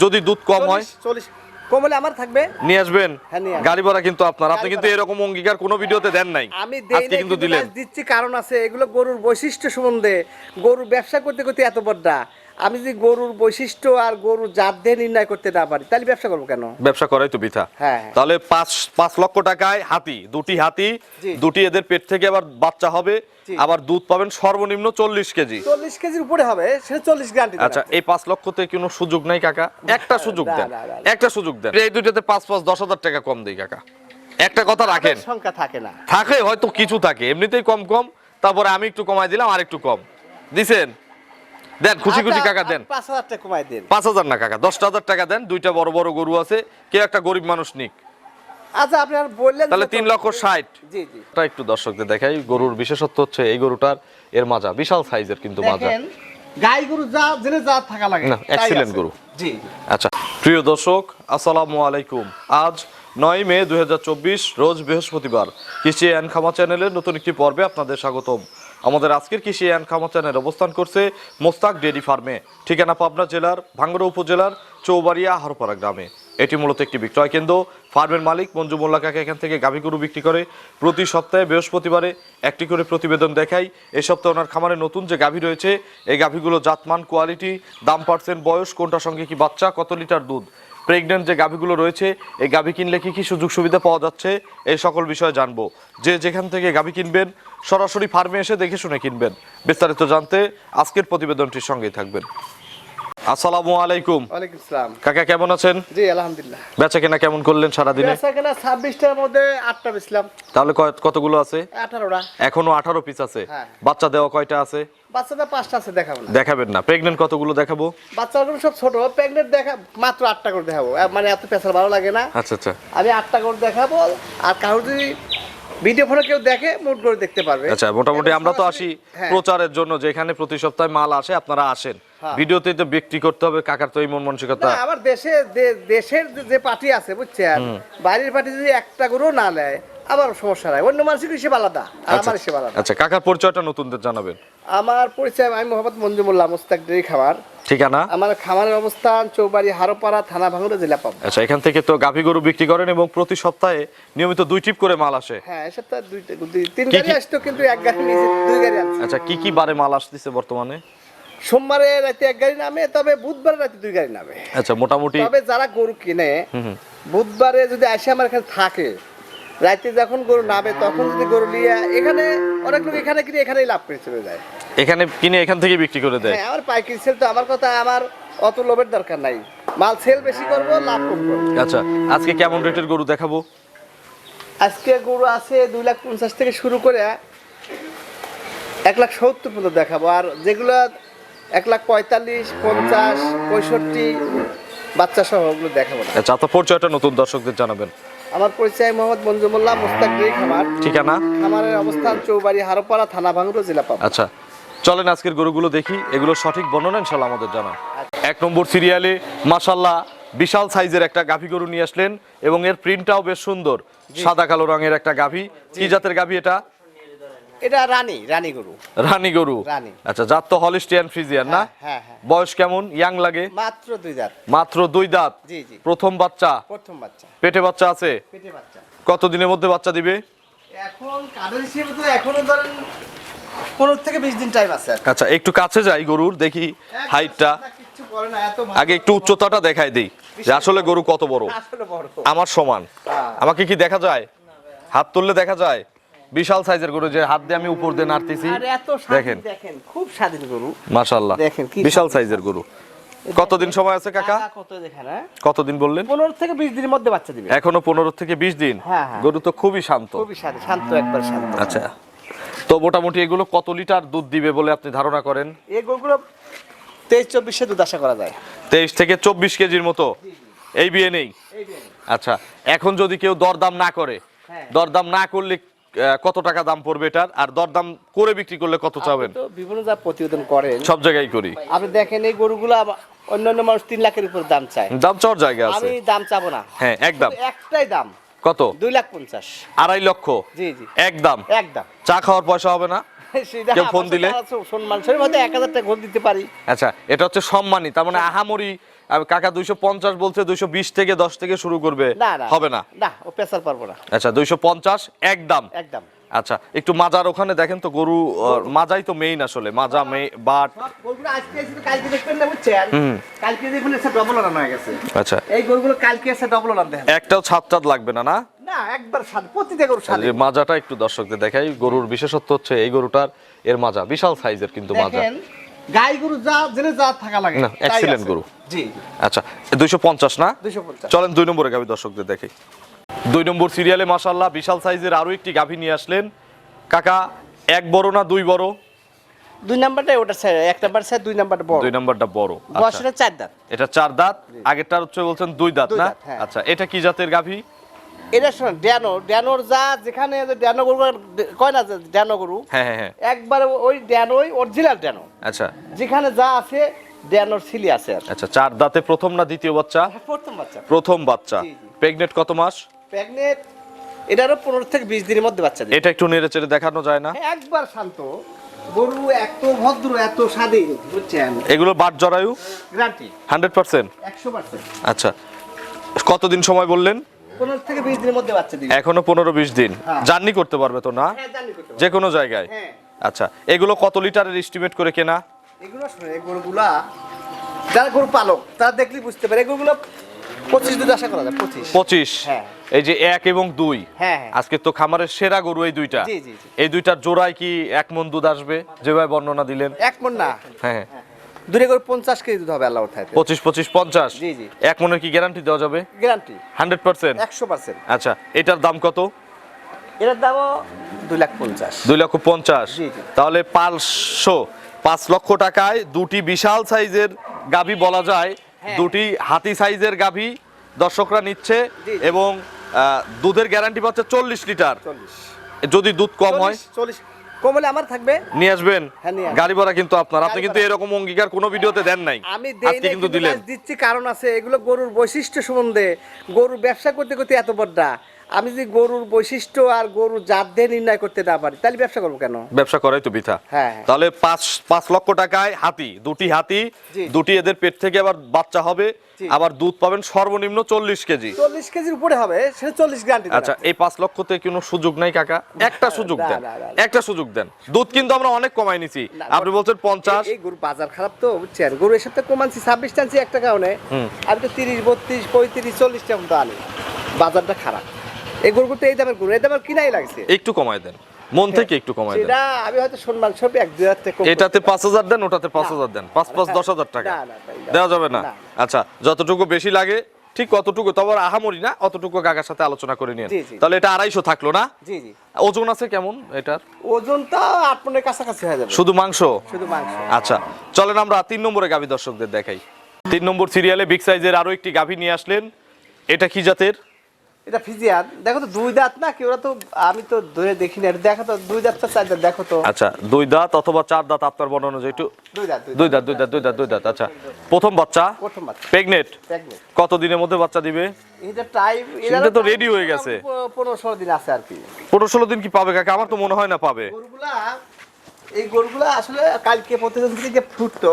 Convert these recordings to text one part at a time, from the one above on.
যদি দুধ কম হয় চল্লিশ। কম হলে আমার থাকবে। নিয়ে আসবেন? হ্যাঁ। গাড়ি ভাড়া কিন্তু আপনার। আপনি কিন্তু এরকম অঙ্গীকার কোনো ভিডিওতে দেন নাই। আমি দেই আজকে কিন্তু কিন্তু দিলেন। দিচ্ছি কারণ আছে। এগুলো গরুর বৈশিষ্ট্য সম্বন্ধে। গরুর ব্যবসা করতে করতে এত বড়টা আমি যদি গরুর বৈশিষ্ট্য আর গরুর জাত দিয়ে নির্ণয় করতে না পারি তাহলে ব্যবসা করব কেন? ব্যবসা করাই তো বৃথা। হ্যাঁ, হ্যাঁ। তাহলে পাঁচ পাঁচ লক্ষ টাকায় হাতি দুটি হাতি দুটি এদের পেট থেকে আবার বাচ্চা হবে আবার দুধ পাবেন সর্বনিম্ন চল্লিশ কেজি। চল্লিশ কেজির উপরে হবে সে চল্লিশ গ্যারান্টি আচ্ছা এই পাঁচ লক্ষতে কোনো সুযোগ নাই কাকা? একটা সুযোগ দেন। একটা সুযোগ দেন। এই দুইটাতে পাঁচ পাঁচ দশ হাজার টাকা কম দিই কাকা। একটা কথা রাখেন। সংখ্যা থাকে না। থাকে হয়তো কিছু থাকে। এমনিতেই কম কম। তারপরে আমি একটু কমাই দিলাম আর একটু কম। দিছেন? দেন খুশি খুশি আচ্ছা, কাকা দেন। পাঁচ হাজার টাকা কমাই দেন। পাঁচ হাজার না কাকা দশটা হাজার টাকা দেন দুইটা বড় বড় গরু আছে কেউ একটা গরিব মানুষ নিক। আচ্ছা আপনি আর বললেন তাহলে তিন লক্ষ ষাট। জি জি। একটু দর্শকদের দেখাই গরুর বিশেষত্ব হচ্ছে এই গরুটার এর মাজা বিশাল সাইজের কিন্তু মাজা। গাই গরু যা জেনে যা থাকা লাগে না, তাই গরু। জি আচ্ছা প্রিয় দর্শক আসসালামু আলাইকুম। আজ নয় মে রোজ বৃহস্পতিবার। কৃষি অ্যান্ড খামা চ্যানেলের নতুন একটি পর্বে আপনাদের স্বাগতম। আমাদের আজকের কৃষি অ্যান্ড খামা চ্যানেল অবস্থান করছে মোস্তাক ডেয়ারি ফার্মে। ঠিকানা পাবনা জেলার ভাঙ্গড়া উপজেলার চৌবাড়িয়া হারপাড়া গ্রামে। এটি মূলত একটি বিক্রয় কেন্দ্র। ফার্মের মালিক মঞ্জু মোল্লা কাকা এখান থেকে গাভী গরু বিক্রি করে। প্রতি সপ্তাহে বৃহস্পতিবারে একটি করে প্রতিবেদন দেখাই। এ সপ্তাহে ওনার খামারে নতুন যে গাভী রয়েছে, এই গাভীগুলো জাতমান, কোয়ালিটি, দাম পার্সেন্ট, বয়স, কোনটার সঙ্গে কি বাচ্চা, কত লিটার দুধ প্রেগনেন্ট যে গাভীগুলো রয়েছে, এই গাভী কিনলে কী কী সুযোগ সুবিধা পাওয়া যাচ্ছে? এই সকল বিষয়ে জানব। যে যেখান থেকে গাভী কিনবেন, সরাসরি ফার্মে এসে দেখে শুনে কিনবেন। বিস্তারিত জানতে আজকের প্রতিবেদনটির সঙ্গেই থাকবেন। আসসালামু আলাইকুম। ওয়ালাইকুম আসসালাম। কাকা কেমন আছেন? জি আলহামদুলিল্লাহ। বেচা কেনা কেমন করলেন সারাদিনে? বেচা কেনা ছাব্বিশটার মধ্যে আটটা বেচলাম। তাহলে কতগুলো আছে? আঠারোটা। এখনও আঠারো পিস আছে। হ্যাঁ। বাচ্চা দেওয়া কয়টা আছে? বাচ্চাটা পাঁচটা আছে দেখাবো না। দেখাবেন না। প্রেগনেন্ট কতগুলো দেখাবো? বাচ্চাগুলো সব ছোট। প্রেগনেন্ট দেখা মাত্র আটটা করে দেখাবো। মানে এত পেশার ভালো লাগে না। আচ্ছা আচ্ছা। আমি আটটা করে দেখাবো। আর কারোর যদি ভিডিও ফোনে কেউ দেখে মুড করে দেখতে পারবে। আচ্ছা মোটামুটি আমরা তো আসি হ্যাঁ। প্রচারের জন্য। যেখানে প্রতি সপ্তাহে মাল আসে আপনারা আসেন। ভিডিওতে তো বিক্রি করতে হবে কাকার তো এই মন মানসিকতা। না আমার দেশে দেশের যে- পার্টি আছে বুঝছেন? বাইরের পার্টি যদি একটা করেও না নেয় আবার সমস্যা নাই। অন্য মানুষের হিসেবে আলাদা আর আমার হিসেবে আলাদা। আচ্ছা কাকার পরিচয়টা নতুনদের জানাবেন। আমার পরিচয় আমি মোহাম্মদ মঞ্জুমুল্লাহ মুস্তাক ডেরি খামার। ঠিকানা? আমার খামারের অবস্থান চৌবাড়ি হারোপাড়া থানা ভাঙড়া জেলা পাবনা। আচ্ছা এখান থেকে তো গাভী গরু বিক্রি করেন এবং প্রতি সপ্তাহে নিয়মিত দুই টিপ করে মাল আসে। হ্যাঁ এই সপ্তাহে দুইটা দুই তিন গাড়ি আসতো কিন্তু এক গাড়ি নিয়েছে দুই গাড়ি আচ্ছা কি কি বারে মাল আসতেছে বর্তমানে? সোমবারে রাতে এক গাড়ি নামে তবে বুধবারে রাতে দুই গাড়ি নামে। আচ্ছা মোটামুটি তবে যারা গরু কিনে বুধবারে যদি আসে আমার এখানে থাকে রাতে যখন গরু নামে তখন যদি গরু নিয়ে এখানে অনেক লোক এখানে কিনে এখানেই লাভ করে চলে যায়। এখানে কিনে এখান থেকে বিক্রি করে দেয়? হ্যাঁ আমার পাইকারি সেল তো আমার কথা আমার অত লোভের দরকার নাই। মাল সেল বেশি করব লাভ কম করব। আচ্ছা আজকে কেমন রেটের গরু দেখাবো? আজকে গরু আছে দুই লাখ পঞ্চাশ থেকে শুরু করে এক লাখ সত্তর পর্যন্ত দেখাবো। আর যেগুলো এক লাখ পঁয়তাল্লিশ পঞ্চাশ পঁয়ষট্টি বাচ্চা সহ ওগুলো দেখাবো আচ্ছা আপনার পরিচয়টা নতুন দর্শকদের জানাবেন। আমার পরিচয় মোহাম্মদ মঞ্জুমুল্লাহ মুস্তাক ডেরি খামার। ঠিকানা? খামারের অবস্থান চৌবাড়ি হারোপাড়া থানা ভাঙড়া জেলা পাবনা। আচ্ছা চলেন আজকের গরুগুলো দেখি। এগুলো সঠিক বর্ণনা ইনশাল্লাহ আমাদের জানা এক নম্বর সিরিয়ালে মাশাল্লাহ বিশাল সাইজের একটা গাভী গরু নিয়ে আসলেন এবং এর প্রিন্টটাও বেশ সুন্দর। সাদা কালো রঙের একটা গাভী। কি জাতের গাভী এটা? এটা রানী রানী গরু। রানী গরু? রানী। আচ্ছা জাত তো হলিস্টিয়ান ফ্রিজিয়ান না? হ্যাঁ, হ্যাঁ হ্যাঁ। বয়স কেমন? ইয়াং লাগে? মাত্র দুই দাঁত। মাত্র দুই দাঁত? জি জি। প্রথম বাচ্চা? প্রথম বাচ্চা। পেটে বাচ্চা আছে? পেটে বাচ্চা। কত দিনের মধ্যে বাচ্চা দিবে? এখন কাদের হিসেবে তো এখনও ধরেন পনেরো থেকে বিশ দিন টাইম আছে আচ্ছা একটু কাছে যাই গরুর দেখি হাইটটা। আগে একটু উচ্চতাটা দেখাই দিই। যে আসলে গরু কত বড়? আমার সমান। হ্যাঁ। আমাকে কি দেখা যায়? হাত তুললে দেখা যায়? বিশাল সাইজের গরু যে হাত দিয়ে আমি উপর দিয়ে নাড়তেছি। দেখেন। দেখেন খুব স্বাধীন গরু। মাশাল্লাহ দেখেন বিশাল সাইজের গরু। কতদিন সময় আছে কাকা? হ্যাঁ? কতদিন বললেন? পনেরো থেকে বিশ দিনের মধ্যে বাচ্চা দিবে। এখনও পনেরো থেকে বিশ দিন? হ্যাঁ, হ্যাঁ। গরু তো খুবই শান্ত। খুবই শান্ত একবার শান্ত। আচ্ছা। তো মোটামুটি এগুলো কত লিটার দুধ দিবে বলে আপনি ধারণা করেন? এই গরুগুলো তেইশ চব্বিশে দুধ আশা করা যায়। তেইশ থেকে চব্বিশ কেজির মতো? এই বিয়ে নেই? আচ্ছা এখন যদি কেউ দরদাম না করে। দরদাম না করলে কত টাকা দাম পড়বে এটার? আর দরদাম করে বিক্রি করলে কত চাবেন? বিভিন্ন যা প্রতিবেদন করেন। সব জায়গায় করি। আপনি দেখেন এই গরুগুলো অন্যান্য মানুষ তিন লাখের উপর দাম চায়। দাম চাওয়ার জায়গা আছে। আমি দাম চাবো না। হ্যাঁ একদম একটাই দাম। কত? দুই লাখ পঞ্চাশ। আড়াই লক্ষ? জি জি। একদম একদম চা খাওয়ার পয়সা হবে না? কেউ ফোন দিলে? সম্মান এক হাজার টাকা ঘর দিতে পারি। আচ্ছা এটা হচ্ছে সম্মানী তার মানে আহামরি আহ, কাকা দুইশো পঞ্চাশ বলছে দুইশো বিশ থেকে দশ থেকে শুরু করবে। হবে না? না ও পেশার পারব না। আচ্ছা দুইশো পঞ্চাশ একদম? একদম। আচ্ছা একটু মাজার ওখানে দেখেন তো গরু মাজাই তো মেইন আসলে মাজা মে বাট। গরুগুলো আজকে এসে কালকে দেখবেন না বুঝছেন? কালকে দেখবেন এসে ডবল রান হয়ে গেছে। আচ্ছা। এই গরুগুলো কালকে এসে ডবল রান দেখেন একটাও ছাদ টাদ লাগবে না না? না একবার স্বাদ প্রতিটা গরু স্বাদ মাজাটা একটু দর্শকদের দেখাই গরুর বিশেষত্ব হচ্ছে এই গরুটার এর মাজা বিশাল সাইজের কিন্তু মাজা। দেখেন গাই গরু যা জেনে যা থাকা লাগে। না, গরু। জি। আচ্ছা দুইশো পঞ্চাশ না? দুইশো পঞ্চাশ। চলেন দুই নম্বরে গাভী দর্শকদের দেখে। দুই নম্বর সিরিয়ালে মাসাল্লাহ বিশাল সাইজের আরও একটি গাভী নিয়ে আসলেন। কাকা এক বড় না দুই বড়? দুই নাম্বারটা ওটা স্যার এক নাম্বার স্যার দুই নাম্বারটা বড়। দুই নাম্বারটা বড়। আচ্ছা। বয়সটা চার দাঁত। এটা চার দাঁত আগেরটার হচ্ছে বলছেন দুই দাঁত না? হ্যাঁ। আচ্ছা এটা কি জাতের গাভী? এটা শোন ড্যানো ড্যানোর যা যেখানে যে ড্যানো গরু কয় না যে ড্যানো গরু? হ্যাঁ হ্যাঁ হ্যাঁ। একবার ওই ড্যানোই অরিজিনাল ড্যানো। আচ্ছা। যেখানে যা আছে ড্যানোর সিলি আছে আচ্ছা চার দাঁতে প্রথম না দ্বিতীয় বাচ্চা? প্রথম বাচ্চা। প্রথম বাচ্চা। প্রেগনেন্ট কত মাস? প্রেগনেন্ট এটারও পনেরো থেকে বিশ দিনের মধ্যে বাচ্চা এটা একটু নেড়ে চেড়ে দেখানো যায় না? হ্যাঁ, একবার শান্ত। গরু এত ভদ্র এত স্বাধীন বুঝছেন? এগুলো বাট জরায়ু? Guarantee hundred percent? একশো পার্সেন্ট। আচ্ছা। কতদিন সময় বললেন? পনেরো থেকে বিশ দিনের মধ্যে বাচ্চা দিবে। এখনও পনেরো বিশ দিন। হ্যাঁ। জার্নি করতে পারবে তো না? হ্যাঁ। যে কোনো জায়গায়? হ্যাঁ। আচ্ছা এগুলো কত লিটারের এস্টিমেট করে কেনা? এগুলো গরুগুলা যারা গরু পালক তারা দেখলে বুঝতে পারে এগুলো পঁচিশ দুধ আশা করা যায় পঁচিশ। পঁচিশ। এই যে এক এবং দুই। আজকে তো খামারের সেরা গরু এই দুইটা। এই দুইটার জোড়ায় কি এক মন দুধ আসবে? যেভাবে বর্ণনা দিলেন। এক মন না। হ্যাঁ। দূরে করে পঞ্চাশ কেজি দুধ হবে আল্লাহ থাকতে পঁচিশ পঁচিশ পঞ্চাশ? জি, জি। এক মনের কি গ্যারান্টি দেওয়া যাবে? গ্যারান্টি হান্ড্রেড পার্সেন্ট একশো পার্সেন্ট আচ্ছা এটার দাম কত? এটার দামও দুই লাখ পঞ্চাশ। দুই লক্ষ পঞ্চাশ। তাহলে পাঁচশো পাঁচ লক্ষ টাকায় দুটি বিশাল সাইজের গাভী বলা যায়। হ্যাঁ। দুটি হাতি সাইজের গাভী দর্শকরা নিচ্ছে। এবং দুধের গ্যারান্টি পাচ্ছে চল্লিশ লিটার। চল্লিশ। যদি দুধ কম হয়? চল্লিশ চল্লিশ কম আমার থাকবে। নিয়ে আসবেন? হ্যাঁ, গাড়ি ভাড়া কিন্তু আপনার। আপনি কিন্তু এরকম অঙ্গীকার কোনো ভিডিওতে দেন নাই। আমি দেই আজকে কিন্তু কিন্তু দিলেন। দিচ্ছি কারণ আছে এগুলো গরুর বৈশিষ্ট্য সম্বন্ধে। গরুর ব্যবসা করতে করতে এত বড়টা আমি যদি গরুর বৈশিষ্ট্য আর গরুর জাত দিয়ে নির্ণয় করতে না পারি তাহলে ব্যবসা করব কেন? ব্যবসা করাই তো বৃথা। হ্যাঁ, হ্যাঁ। তাহলে পাঁচ পাঁচ লক্ষ টাকায় হাতি দুটি হাতি দুটি এদের পেট থেকে আবার বাচ্চা হবে আবার দুধ পাবেন সর্বনিম্ন চল্লিশ কেজি। চল্লিশ কেজির উপরে হবে সেটা চল্লিশ গ্যারান্টি আচ্ছা এই পাঁচ লক্ষতে কোনো সুযোগ নাই কাকা? একটা সুযোগ দেন। একটা সুযোগ দেন। দুধ কিন্তু আমরা অনেক কমাই নিছি। আপনি বলছেন পঞ্চাশ। এই গরু বাজার খারাপ তো বুঝছেন? গরু এসব তো কমানছি ছাব্বিশ টানছি একটা কারণে। আমি তো তিরিশ বত্রিশ পঁয়ত্রিশ চল্লিশটা মতো আনি। বাজারটা খারাপ। এই গরু তো এই দামের গরু এই দামের কিনাই লাগছে। একটু কমাই দেন। মন থেকে একটু কমাই দেন। আমি হয়তো সম্মান সব এক দুই হাজার এটাতে পাঁচ হাজার দেন ওটাতে পাঁচ হাজার দেন। পাঁচ পাঁচ না, দশ হাজার টাকা। দেওয়া যাবে না। আচ্ছা যতটুকু বেশি লাগে ঠিক কতটুকু তবে আহামরি না অতটুকু কাকার সাথে আলোচনা করে নিন জি। তাহলে এটা আড়াইশো থাকল না? জি জি। ওজন আছে কেমন এটার? ওজনটা আট মনের কাছাকাছি হয়ে যাবে। শুধু মাংস? শুধু মাংস। আচ্ছা চলেন আমরা তিন নম্বরে গাভী দর্শকদের দেখাই। তিন নম্বর সিরিয়ালে বিগ সাইজের আরও একটি গাভী নিয়ে আসলেন। এটা কি জাতের? এটা ফিজিয়ান। দেখো তো দুই দাঁত না কি ওরা তো আমি তো ধরে দেখিনি। এটা দেখো তো দুই দাঁত চার দাঁত দেখো তো। আচ্ছা দুই দাঁত অথবা চার দাঁত আপনার বর্ণনা যে একটু দুই দাঁত দুই দাঁত দুই দাঁত দুই দাঁত দুই দাঁত আচ্ছা। প্রথম বাচ্চা? প্রথম বাচ্চা। প্রেগনেট কত দিনের মধ্যে বাচ্চা দিবে? এটা টাইম সেটা তো ready হয়ে গেছে। পনেরো ষোলো দিন আছে আর কি। পনেরো ষোলো দিন কি পাবে? কাকা আমার তো মনে হয় না পাবে। গরুগুলা এই গরুগুলো আসলে কালকে প্রতিদিন থেকে ফুটতো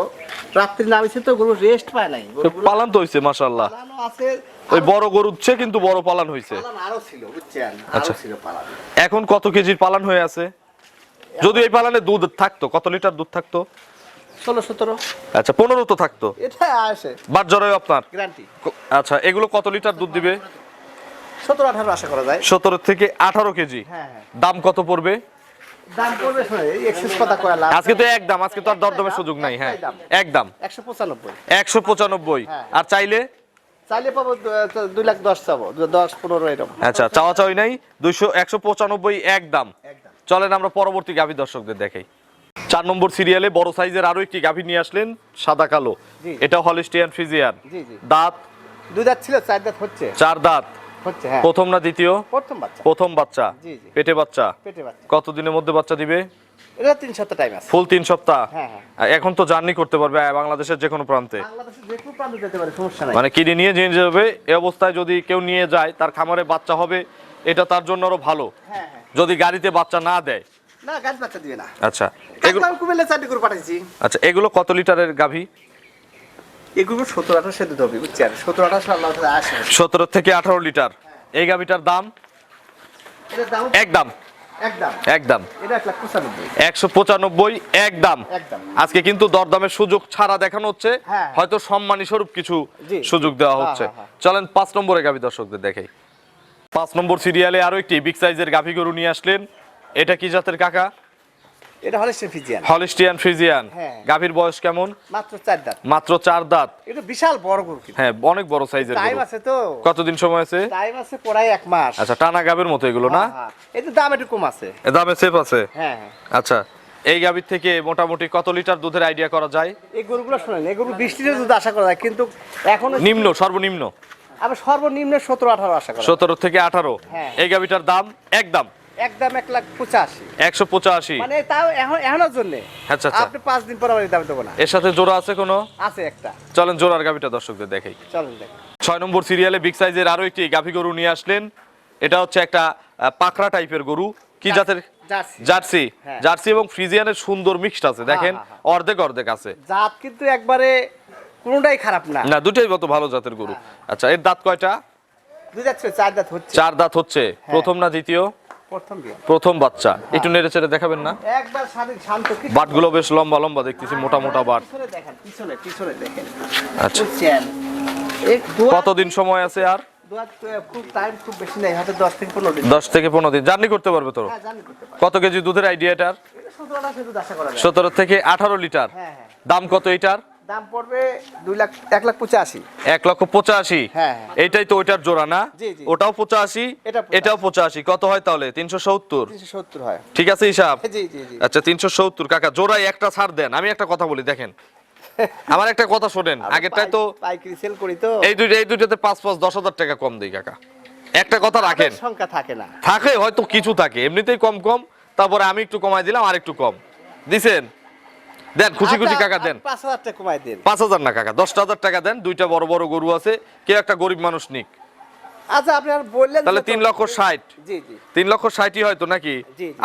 রাত্রি নামিছে তো গরু রেস্ট পায় নাই। পালান তো হয়েছে মাসাল্লাহ পালানো আছে ওই বড় গরু উঠছে কিন্তু বড় পালান হয়েছে। পালান আরও ছিল বুঝছেন? আচ্ছা। আরও ছিল পালান। এখন কত কেজির পালান হয়ে আছে? যদি এই পালানে দুধ থাকতো কত লিটার দুধ থাকতো? ষোলো সতেরো। আচ্ছা পনেরো তো থাকতো। এটা আসে। বাট জরায়ু আপনার? গ্যারান্টি আচ্ছা এগুলো কত লিটার দুধ দিবে? সতেরো আঠারো আশা করা যায়। সতেরো থেকে আঠারো কেজি। হ্যাঁ হ্যাঁ। দাম কত পড়বে? দাম পড়বে এক্সেস কথা কয়া লাভ আজকে তো এক দাম আজকে তো আর দরদামের সুযোগ নাই হ্যাঁ। একটাই দাম। এক দাম একশো পঁচানব্বই। একশো পঁচানব্বই। হ্যাঁ। আর চাইলে? চাইলে পাবো দু- দুই লাখ দশ চাবো দু- দশ পনেরো এরকম। আচ্ছা চাওয়া চাওয়াই নাই দুইশো একশো পঁচানব্বই এক দাম একদম। চলেন আমরা পরবর্তী গাভী দর্শকদের দেখাই। চার নম্বর সিরিয়ালে বড় সাইজের আরও একটি গাভী নিয়ে আসলেন সাদা কালো। এটা হলিস্টিয়ান ফ্রিজিয়ান। দাঁত? দুই দাঁত ছিল চার দাঁত হচ্ছে। চার দাঁত। হচ্ছে হ্যাঁ। প্রথম না দ্বিতীয়? প্রথম বাচ্চা। প্রথম বাচ্চা? জি, জি। পেটে বাচ্চা? পেটে বাচ্চা। কত দিনের মধ্যে বাচ্চা দিবে? এটা তিন সপ্তাহ টাইম আছে। ফুল তিন সপ্তাহ? হ্যাঁ, হ্যাঁ। এখন তো জার্নি করতে পারবে বাংলাদেশের যে কোনো প্রান্তে। মানে কিনে নিয়ে নিয়ে যাবে এই অবস্থায় যদি কেউ নিয়ে যায় তার খামারে বাচ্চা হবে এটা তার জন্য আরও ভালো। যদি গাড়িতে বাচ্চা না দেয়। না গাছ বাচ্চা দিবে না। আচ্ছা আচ্ছা এগুলো কত লিটারের গাভী? এগুলো সত্তর আঠাশো দিতে হবে বুঝছেন? সত্তর আঠাশো আল্লাহ আসে সতেরো থেকে আঠারো লিটার। এই গাভীটার দাম? একদম একদম একশো পঁচানব্বই একদম আজকে কিন্তু দরদামের সুযোগ ছাড়া দেখানো হচ্ছে। হ্যাঁ। হয়তো সম্মানী স্বরূপ কিছু সুযোগ দেওয়া হ্যাঁ, হচ্ছে। হ্যাঁ। চলেন পাঁচ নম্বরে গাভী দর্শকদের দেখাই। পাঁচ নম্বর সিরিয়ালে আরও একটি বিগ সাইজের গাভী গরু নিয়ে আসলেন। এটা কি জাতের কাকা? এটা হলিস্টিয়ান ফ্রিজিয়ান হ্যাঁ। গাভীর বয়স কেমন? মাত্র চার দাঁত। মাত্র চার দাঁত। এটা বিশাল বড় গরু হ্যাঁ অনেক বড় সাইজের টাইম আছে তো। কতদিন সময় আছে? টাইম আছে পড়াই এক মাস। আচ্ছা টানা গাভীর মতো এগুলো না? হ্যাঁ। দাম একটু কম আছে। এ দামে সেফ আছে? হ্যাঁ হ্যাঁ। আচ্ছা এই গাভীর থেকে মোটামুটি কত লিটার দুধের আইডিয়া করা যায়? এই গরুগুলো শোনেন এই গরু বিশ লিটার দুধ আশা করা যায় কিন্তু এখন নিম্ন সর্বনিম্ন? আবার সর্বনিম্ন সতেরো আঠারো আশা করা যায়। সতেরো থেকে আঠারো? হ্যাঁ। এই গাভীটার দাম একদম একদম এক লাখ পঁচাশি। একশো পঁচাশি। মানে তাও এখন এখনোর জন্য। আচ্ছা, আচ্ছা। আপনি পাঁচ দিন পর আমার দাম দেবো না। এর সাথে জোড়া আছে কোনো? আছে একটা। চলেন জোড়ার গাভীটা দর্শকদের দেখাই। চলেন দেখ। ছয় নম্বর সিরিয়ালে বিগ সাইজের আরও একটি গাভী গরু নিয়ে আসলেন। এটা হচ্ছে একটা পাকড়া টাইপের গরু। কি জাতের? জার্সি। জার্সি। হ্যাঁ। এবং ফ্রিজিয়ানের সুন্দর মিক্সড আছে। দেখেন হ্যাঁ, হ্যাঁ। অর্ধেক অর্ধেক আছে। জাত কিন্তু একবারে কোনোটাই খারাপ না। না দুটাই মতো ভালো জাতের গরু। আচ্ছা এর দাঁত কয়টা? দুই চার দাঁত হচ্ছে। চার দাঁত হচ্ছে। হ্যাঁ। প্রথম না দ্বিতীয়? প্রথম বাচ্চা। একটু নেড়ে চেড়ে দেখাবেন না? বাটগুলো বেশ লম্বা লম্বা দেখতেছি মোটা মোটা বাট। আচ্ছা। কতদিন সময় আছে আর? দশ থেকে পনেরো দিন। জার্নি করতে পারবে তো? হ্যাঁ কত কেজি দুধের আইডিয়া এটার? সতেরো থেকে আঠারো লিটার। হ্যাঁ হ্যাঁ। দাম কত এটার? দাম পড়বে দুই লাখ এক লাখ পঁচাশি। এক লক্ষ পঁচাশি? হ্যাঁ, হ্যাঁ। এইটাই তো ওইটার জোড়া না। ওটাও পঁচাশি? এটা পঁচাশি। এটাও পঁচাশি। কত হয় তাহলে? তিনশো সত্তর? সত্তর হয়। ঠিক আছে হিসাব? আচ্ছা তিনশো সত্তর। কাকা জোড়ায় একটা ছাড় দেন। আমি একটা কথা বলি দেখেন। আমার একটা কথা শোনেন। আগেরটাই তো পাইকারি সেল করি তো। এই দুইটা এই দুইটাতে পাঁচ পাঁচ দশ হাজার টাকা কম দিই কাকা। একটা কথা রাখেন। সংখ্যা থাকে না। থাকে হয়তো কিছু থাকে। এমনিতেই কম কম। তারপরে আমি একটু কমাই দিলাম আর একটু কম। দিছেন? দেন খুশি খুশি আচ্ছা, কাকা দেন। পাঁচ হাজার টাকা কমাই দিন। পাঁচ হাজার না কাকা দশটা হাজার টাকা দেন দুইটা বড় বড় গরু আছে কেউ একটা গরিব মানুষ নিক। আচ্ছা আপনি আর বললেন তাহলে তিন লক্ষ ষাট। জি জি। তিন লক্ষ ষাটই হয়তো নাকি।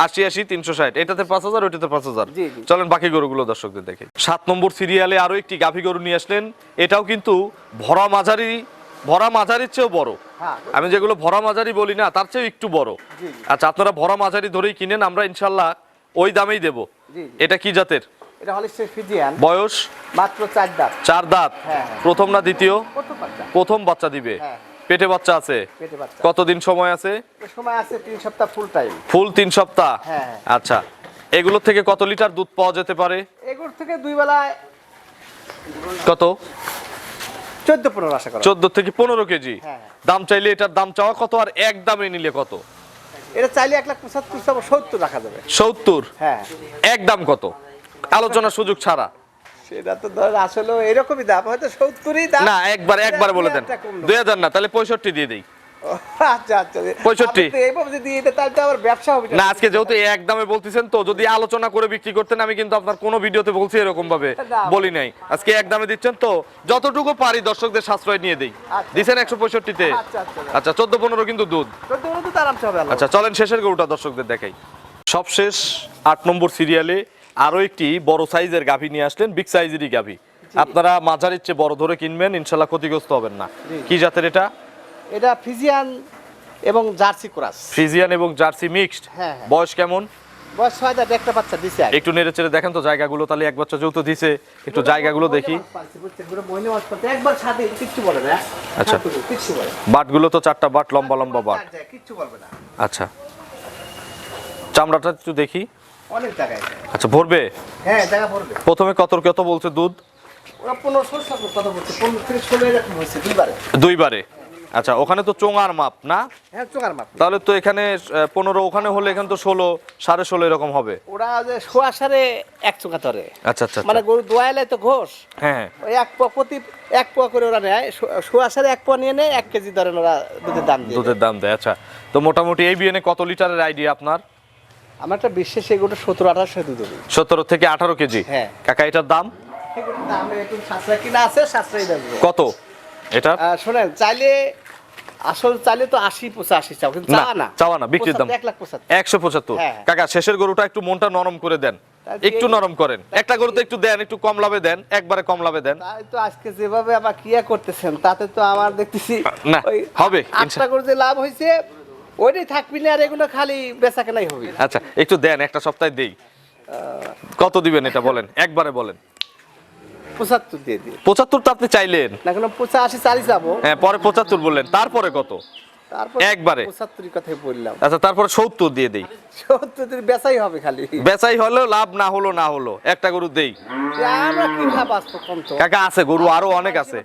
আশি আশি তিনশো ষাট। এটাতে পাঁচ হাজার ওইটাতে পাঁচ হাজার। চলেন বাকি গরুগুলো দর্শকদের দেখে। সাত নম্বর সিরিয়ালে আরও একটি গাভী গরু নিয়ে আসলেন। এটাও কিন্তু ভরা মাঝারি ভরা মাঝারির চেয়েও বড়। হ্যাঁ। আমি যেগুলো ভরা মাঝারি বলি না তার চেয়েও একটু বড়। আচ্ছা আপনারা ভরা মাঝারি ধরেই কিনেন আমরা ইনশাল্লাহ ওই দামেই দেব। এটা কি জাতের? এটা হলিস্টের ফিজিয়ান বয়স? মাত্র চার দাঁত। চার দাঁত? হ্যাঁ, হ্যাঁ। প্রথম না দ্বিতীয়? প্রথম বাচ্চা। দিবে। হ্যাঁ। পেটে বাচ্চা আছে? কতদিন সময় আছে? সময় আছে তিন সপ্তাহ ফুল টাইম ফুল তিন সপ্তাহ? হ্যাঁ। আচ্ছা। এগুলো থেকে কত লিটার দুধ পাওয়া যেতে পারে? এগুলোর থেকে দুই বেলায় কত? চোদ্দ পনেরো আশা চোদ্দ থেকে পনেরো কেজি। দাম চাইলে এটার দাম চাওয়া কত আর এক দামে নিলে কত? এটা চাইলে এক লাখ পঁচাত্তর সত্তর রাখা যাবে। সত্তর? হ্যাঁ। এক দাম কত? আলোচনার সুযোগ ছাড়া। সেটা তো ধর আসলে এরকমই দাম হয়তো সত্তরই দাম। না একবার একবার বলে দেন। একটা কম দাম। দুই হাজার না তাহলে পঁয়ষট্টি দিয়ে দিই। আচ্ছা আচ্ছা। 65 এইভাবে যদি এটা তাহলে আবার ব্যবসা হবে না আজকে যেহেতু এক দামে বলতেছেন তো যদি আলোচনা করে বিক্রি করতেন আমি কিন্তু আপনার কোনো ভিডিওতে বলছি এরকম ভাবে বলি নাই। আজকে এক দামে দিচ্ছেন তো যতটুকু পারি দর্শকদের সাশ্রয় নিয়ে দিই। আচ্ছা। দিচ্ছেন একশো পঁয়ষট্টিতে। আচ্ছা, চোদ্দ পনেরো কিন্তু দুধ। আচ্ছা চলেন শেষের গরুটা দর্শকদের দেখাই। সবশেষ আট নম্বর সিরিয়ালে আরও একটি বড় সাইজের গাভী নিয়ে আসলেন বিগ সাইজেরই গাভী। আপনারা মাঝারির চেয়ে বড় ধরে কিনবেন ইনশাল্লাহ ক্ষতিগ্রস্ত হবেন না। কি জাতের এটা? এটা ফিজিয়ান এবং জার্সি ক্রাস। ফিজিয়ান এবং জার্সি মিক্সড? হ্যাঁ, হ্যাঁ। বয়স কেমন? বয়স ছয় দাঁত একটা বাচ্চা দিছে। একটু নেড়ে চেড়ে দেখেন তো জায়গাগুলো তাহলে এক বাচ্চা যেহেতু দিছে একটু জায়গাগুলো দেখি। একবার সাথে কিচ্ছু বলে না আচ্ছা। বলে না। বাটগুলো তো চারটা বাট লম্বা লম্বা বাট। কিচ্ছু বলবে না। আচ্ছা। চামড়াটা একটু দেখি। অনেক জায়গায় আচ্ছা ভরবে? হ্যাঁ জায়গা পড়বে প্রথমে কত কত বলছে দুধ? ওরা পনেরো ষোলো সতেরো কথা বলছে পনেরো থেকে ষোলো এরকম হয়েছে দুইবারে। দুইবারে? আচ্ছা ওখানে তো চোঙার মাপ না? হ্যাঁ চোখার মাপ। তাহলে তো এখানে পনেরো ওখানে হলে এখানে তো ষোলো সাড়ে ষোলো এরকম হবে। ওরা যে শোয়া সারে এক চোখা ধরে। আচ্ছা আচ্ছা মানে আচ্ছা। গরু দোয়াইলে তো ঘোষ। হ্যাঁ হ্যাঁ। ওই এক পোয়া প্রতি এক পোয়া করে ওরা নেয়। শোয়া সারে এক পোয়া নিয়ে নেয় এক কেজি ধরেন ওরা দুধের দাম দিয়ে দুধের দাম দেয় আচ্ছা। তো মোটামুটি এই বিয়েনে কত লিটারের আইডিয়া আপনার। আমার একটা বিশেষ এগুলো সতেরো আঠাশো সতেরো থেকে আঠারো কেজি? হ্যাঁ। কাকা এটার দাম? দাম একটু সাশ্রয় কিনা আছে সাশ্রয়ী কত? এটা? শোনেন চাইলে আসল চাইলে তো আশি পঁচাশি চাও কিন্তু চাওয়া না। চাওয়া না, বিক্রির দাম। এক লাখ পঁচাত্তর। একশো পঁচাত্তর। কাকা শেষের গরুটা একটু মনটা নরম করে দেন। একটু নরম করেন। একটা গরুতে একটু দেন একটু কম লাভে দেন একবারে কম লাভে দেন। তাই তো আজকে যেভাবে আবার ক্রিয়া করতেছেন তাতে তো আমার দেখতেছি না, হবে, আটটা যে লাভ হয়েছে ওইটাই থাকবি না আর এগুলো খালি বেচা কেনাই হবে। আচ্ছা একটু দেন একটা সপ্তাহে দেই। কত দিবেন এটা বলেন? একবারে বলেন। পঁচাত্তর দিয়ে দিই। পঁচাত্তর তো আপনি চাইলেন। না কোনো পঁচাশি চালি যাব। হ্যাঁ পরে পঁচাত্তর বললেন তারপরে কত? একবারে? পঁচাত্তরই কথাই বললাম। আচ্ছা তারপরে সত্তর দিয়ে দেই। সত্তর বেচাই হবে খালি। বেচাই হলো লাভ না হলো না হলো একটা গরু দেই। যে আমরা কি ভাব আসব কম তো? কাকা আছে গরু আরও অনেক আছে।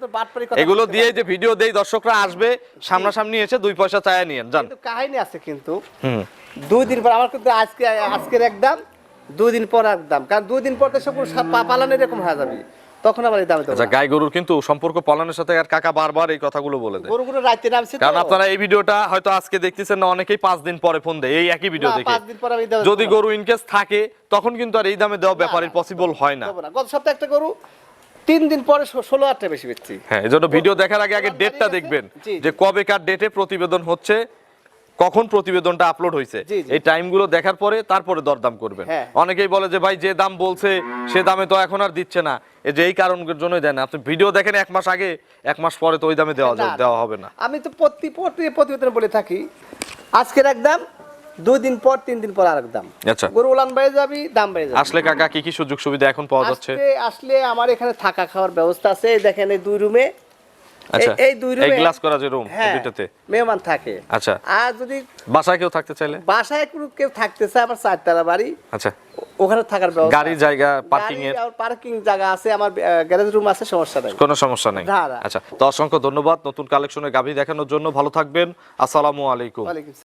এগুলো দিয়ে যে ভিডিও দেই দর্শকরা আসবে সামনাসামনি এসে দুই পয়সা চায়া জান কিন্তু কাহিনী আছে কিন্তু। দুই দিন পর আমার কিন্তু আজকে আজকের এক দাম দুই দিন পর এক দাম কারণ দুই দিন পর তো সব পালানো এরকম হয়ে যাবে। তখন আবার এই দামে আচ্ছা। গাই গরুর কিন্তু সম্পর্ক পালনের সাথে আর কাকা বারবার এই কথাগুলো বলে দেয়। গরুগুলো রাইতে নামছে কারণ আপনারা এই ভিডিওটা হয়তো আজকে দেখতেছেন না অনেকেই পাঁচ দিন পরে ফোন দেয় এই একই ভিডিও দেখে। পাঁচ দিন পর আমি যদি গরু ইনকেস থাকে তখন কিন্তু আর এই দামে দেওয়া ব্যাপারের পসিবল হয় না। গত সপ্তাহে একটা গরু তিন দিন পরে ষোলো আটটা বেশি বেচছি হ্যাঁ এই জন্য ভিডিও দেখার আগে আগে ডেটটা দেখবেন। যে কবেকার ডেটে প্রতিবেদন হচ্ছে কখন প্রতিবেদনটা আপলোড হয়েছে। এই টাইমগুলো দেখার পরে তারপরে দরদাম করবেন। হ্যাঁ। অনেকেই বলে যে ভাই যে দাম বলছে সে দামে তো এখন আর দিচ্ছে না। এই যে এই কারণের জন্যই দেয় না। আপনি ভিডিও দেখেন এক মাস আগে এক মাস পরে তো ওই দামে দেওয়া যাবে- দেওয়া হবে না। আমি তো প্রতি প্রতি প্রতিবেদন বলে থাকি আজকের এক দাম দুই দিন পর তিন দিন পর আরেক দাম। আচ্ছা। গরু উলান বেড়ে যাবি দাম বেড়ে যাবে। আসলে কাকা কি কি সুযোগ সুবিধা এখন পাওয়া যাচ্ছে? আসলে আমার এখানে থাকা খাওয়ার ব্যবস্থা আছে। দেখেন এই দুই রুমে আচ্ছা এই দুই রুমে গ্লাস করা যে রুম হ্যাঁ দুইটাতে? মেহমান থাকে। আচ্ছা। আর যদি বাসায় কেউ থাকতে চাইলে? বাসায় কোনো কেউ থাকতে চায় আমার চারতলা বাড়ি। আচ্ছা। ওখানে থাকার ব্যবস্থা। গাড়ির জায়গা পার্কিং এর? পার্কিং জায়গা আছে আমার গ্যারেজ রুম আছে সমস্যা নাই। কোনো সমস্যা নাই। আচ্ছা তো অসংখ্য ধন্যবাদ নতুন কালেকশনের গাভী দেখানোর জন্য। ভালো থাকবেন। আসসালামু আলাইকুম।